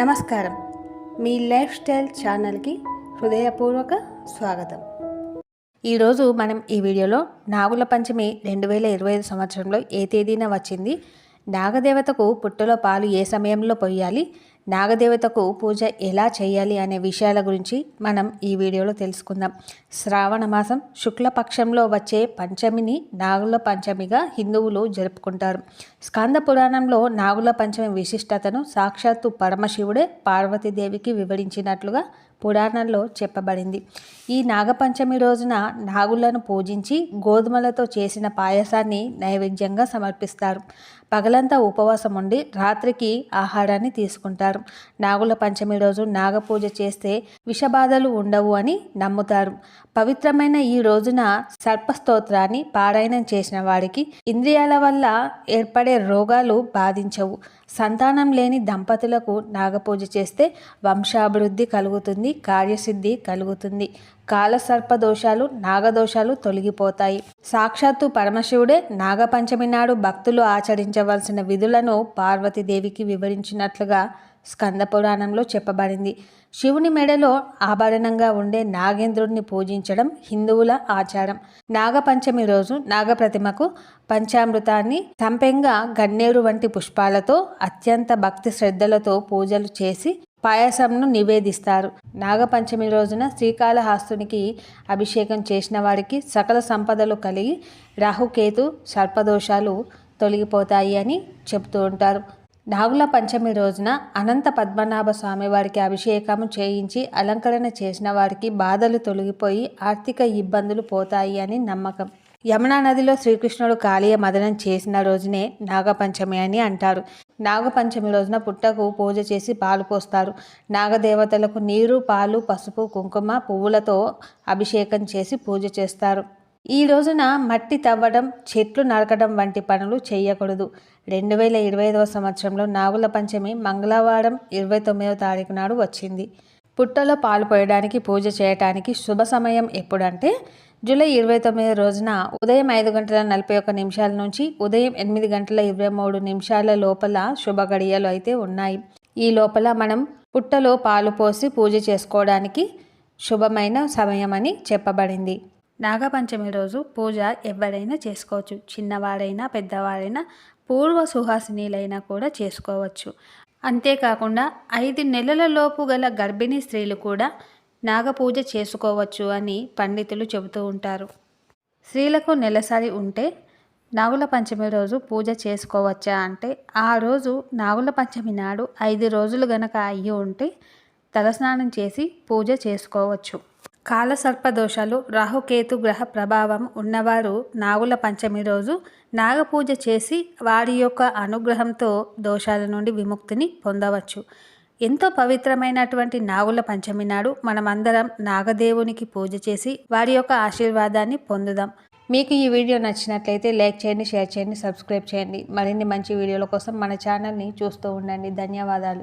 నమస్కారం. మీ life style ఛానల్కి హృదయపూర్వక స్వాగతం. ఈరోజు మనం ఈ వీడియోలో నాగుల పంచమి రెండు వేల ఇరవై ఐదు సంవత్సరంలో ఏ తేదీన వచ్చింది నాగదేవతకు పుట్టలో పాలు ఏ సమయంలో పోయాలి నాగదేవతకు పూజ ఎలా చేయాలి అనే విషయాల గురించి మనం ఈ వీడియోలో తెలుసుకుందాం. శ్రావణ మాసం శుక్లపక్షంలో వచ్చే పంచమిని నాగుల పంచమిగా హిందువులు జరుపుకుంటారు. స్కంద పురాణంలో నాగుల పంచమి విశిష్టతను సాక్షాత్తు పరమశివుడే పార్వతీదేవికి వివరించినట్లుగా పురాణంలో చెప్పబడింది. ఈ నాగపంచమి రోజున నాగులను పూజించి గోధుమలతో చేసిన పాయసాన్ని నైవేద్యంగా సమర్పిస్తారు. పగలంతా ఉపవాసం ఉండి రాత్రికి ఆహారాన్ని తీసుకుంటారు. నాగుల పంచమి రోజు నాగపూజ చేస్తే విషబాధలు ఉండవు అని నమ్ముతారు. పవిత్రమైన ఈ రోజున సర్పస్తోత్రాన్ని పారాయణం చేసిన వాడికి ఇంద్రియాల వల్ల ఏర్పడే రోగాలు బాధించవు. సంతానం లేని దంపతులకు నాగపూజ చేస్తే వంశాభివృద్ధి కలుగుతుంది. కార్యసిద్ధి కలుగుతుంది. కాలసర్ప దోషాలు నాగదోషాలు తొలగిపోతాయి. సాక్షాత్తు పరమశివుడే నాగపంచమి నాడు భక్తులు ఆచరించవలసిన విధులను పార్వతీదేవికి వివరించినట్లుగా స్కంద పురాణంలో చెప్పబడింది. శివుని మెడలో ఆభరణంగా ఉండే నాగేంద్రుడిని పూజించడం హిందువుల ఆచారం. నాగపంచమి రోజు నాగప్రతిమకు పంచామృతాన్ని సంపెంగా గన్నేరు వంటి పుష్పాలతో అత్యంత భక్తి శ్రద్ధలతో పూజలు చేసి పాయసంను నివేదిస్తారు. నాగపంచమి రోజున శ్రీకాళహస్తునికి అభిషేకం చేసిన వారికి సకల సంపదలు కలిగి రాహుకేతు సర్పదోషాలు తొలగిపోతాయి అని చెబుతూ ఉంటారు. నాగుల పంచమి రోజున అనంత పద్మనాభ స్వామి వారికి అభిషేకము చేయించి అలంకరణ చేసిన వారికి బాధలు తొలగిపోయి ఆర్థిక ఇబ్బందులు పోతాయి అని నమ్మకం. యమునా నదిలో శ్రీకృష్ణుడు కాళీయ మదనం చేసిన రోజునే నాగపంచమి అని అంటారు. నాగపంచమి రోజున పుట్టకు పూజ చేసి పాలు పోస్తారు. నాగదేవతలకు నీరు పాలు పసుపు కుంకుమ పువ్వులతో అభిషేకం చేసి పూజ చేస్తారు. ఈ రోజున మట్టి తవ్వడం చెట్లు నరకడం వంటి పనులు చేయకూడదు. రెండు వేల ఇరవై ఐదవ సంవత్సరంలో నాగుల పంచమి మంగళవారం ఇరవై తొమ్మిదవ తారీఖు నాడు వచ్చింది. పుట్టలో పాలు పోయడానికి పూజ చేయటానికి శుభ సమయం ఎప్పుడంటే జూలై ఇరవై తొమ్మిది రోజున ఉదయం ఐదు గంటల నలభై ఒక్క నిమిషాల నుంచి ఉదయం ఎనిమిది గంటల ఇరవై మూడు నిమిషాల లోపల శుభ గడియలు అయితే ఉన్నాయి. ఈ లోపల మనం పుట్టలో పాలు పోసి పూజ చేసుకోవడానికి శుభమైన సమయం అని చెప్పబడింది. నాగపంచమి రోజు పూజ ఎవరైనా చేసుకోవచ్చు. చిన్నవారైనా పెద్దవారైనా పూర్వ సుహాసినీలైనా కూడా చేసుకోవచ్చు. అంతేకాకుండా ఐదు నెలల లోపు గల గర్భిణీ స్త్రీలు కూడా నాగపూజ చేసుకోవచ్చు అని పండితులు చెబుతూ ఉంటారు. స్త్రీలకు నెలసరి ఉంటే నాగుల పంచమి రోజు పూజ చేసుకోవచ్చా అంటే ఆ రోజు నాగుల పంచమి నాడు ఐదు రోజులు గనక అయ్యి ఉంటే తలస్నానం చేసి పూజ చేసుకోవచ్చు. కాలసర్ప దోషాలు రాహుకేతు గ్రహ ప్రభావం ఉన్నవారు నాగుల పంచమి రోజు నాగపూజ చేసి వారి యొక్క అనుగ్రహంతో దోషాల నుండి విముక్తిని పొందవచ్చు. ఎంతో పవిత్రమైనటువంటి నాగుల పంచమి నాడు మనమందరం నాగదేవునికి పూజ చేసి వారి యొక్క ఆశీర్వాదాన్ని పొందుదాం. మీకు ఈ వీడియో నచ్చినట్లయితే లైక్ చేయండి షేర్ చేయండి సబ్స్క్రైబ్ చేయండి. మరిన్ని మంచి వీడియోల కోసం మన ఛానల్ని చూస్తూ ఉండండి. ధన్యవాదాలు.